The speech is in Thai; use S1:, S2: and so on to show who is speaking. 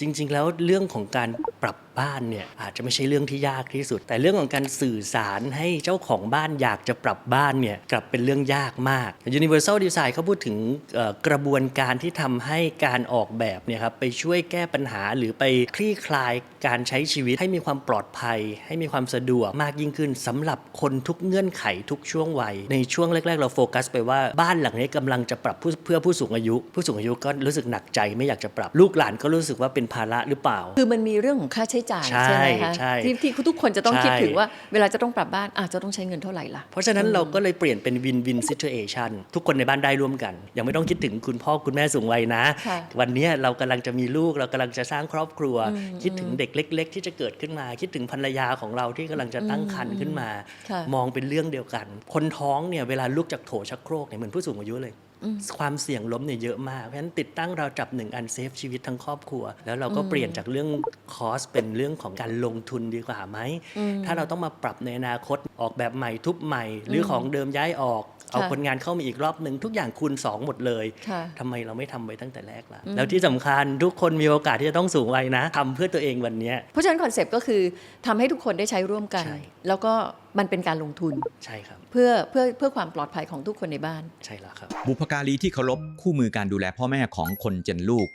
S1: จริง ๆ แล้วเรื่องของการปรับ บ้านเนี่ยอาจจะไม่ใช่เรื่องที่ยากที่สุด แต่เรื่องของการสื่อสารให้เจ้าของบ้านอยากจะปรับบ้านเนี่ยกลับเป็นเรื่องยากมาก Universal Design เขาพูดถึงกระบวนการที่ทำให้การออกแบบเนี่ยครับไปช่วยแก้ปัญหาหรือไปคลี่คลายการใช้ชีวิตให้มีความปลอดภัย ให้มีความสะดวกมากยิ่งขึ้นสำหรับคนทุกเงื่อนไขทุกช่วงวัย ในช่วงแรก ๆ เราโฟกัสไปว่าบ้านหลังนี้กำลังจะปรับเพื่อผู้สูงอายุ ผู้สูงอายุก็รู้สึกหนักใจไม่อยากจะปรับ ลูกหลานก็รู้สึกว่าเป็นภาระหรือเปล่า
S2: คือมันมีเรื่องของค่าใช้จ่าย
S1: ใช่
S2: ใช่ไหมคะ
S1: ใช่
S2: ที่ที่ทุกคนจะต้อง
S1: ใช่
S2: คิดถึงว่าเวลาจะต้องปรับบ้านอาจจะต้องใช้เงินเท่าไหร่ล่ะ
S1: เพราะฉะนั้นเราก็เลยเปลี่ยนเป็นวินวินซิ t u เอชันทุกคนในบ้านได้ร่วมกัน ยังไม่ต้องคิดถึงคุณพ่อคุณแม่สูงวัยนะ
S2: ค่ะ
S1: วันนี้เรากำลังจะมีลูกเรากำลังจะสร้างครอบครัว คิดถึงเด็กเล็ก ๆ ที่จะเกิดขึ้นมา คิดถึงภรรยาของเราที่กำลังจะตั้งครรภ์ขึ้นมา
S2: ค่ะ
S1: มองเป็นเรื่องเดียวกัน คนท้องเนี่ยเวลาลุกจากโถชักโครกเนี่ยเหมือนผู้สูงอายุเลย ความเสี่ยงล้มเนี่ยเยอะมาก เพราะฉะนั้นติดตั้งเราจับหนึ่งอันเซฟชีวิตทั้งครอบครัว แล้วเราก็เปลี่ยนจากเรื่องคอสเป็นเรื่องของการลงทุนดีกว่าไหม ถ้าเราต้องมาปรับในอนาคตออกแบบใหม่ทุบใหม่ หรือของเดิมย้ายออก เอา
S2: ค่ะ
S1: คนงานเข้ามาอีกรอบหนึ่งทุกอย่างคูณ 2 หมดเลย
S2: ค่ะ
S1: ทำไมเราไม่ทำไว้ตั้งแต่แรกล่ะ แล้วที่สำคัญทุกคนมีโอกาสที่จะต้องสูงวัยนะทำเพื่อตัวเองวันเนี้ย
S2: เพราะฉะนั้นคอนเซปต์ก็คือทำให้ทุกคนได้ใช้ร่วมกัน
S1: ใช่
S2: แล้วก็มันเป็นการลงทุน
S1: ใช่ครับ
S2: เพื่อเพื่อเพื่อความปลอดภัยของทุกคนในบ้าน
S1: ใช่แล้วครับ
S3: บุพการีที่เคารพคู่มือการดูแลพ่อแม่ของคนเจนลูก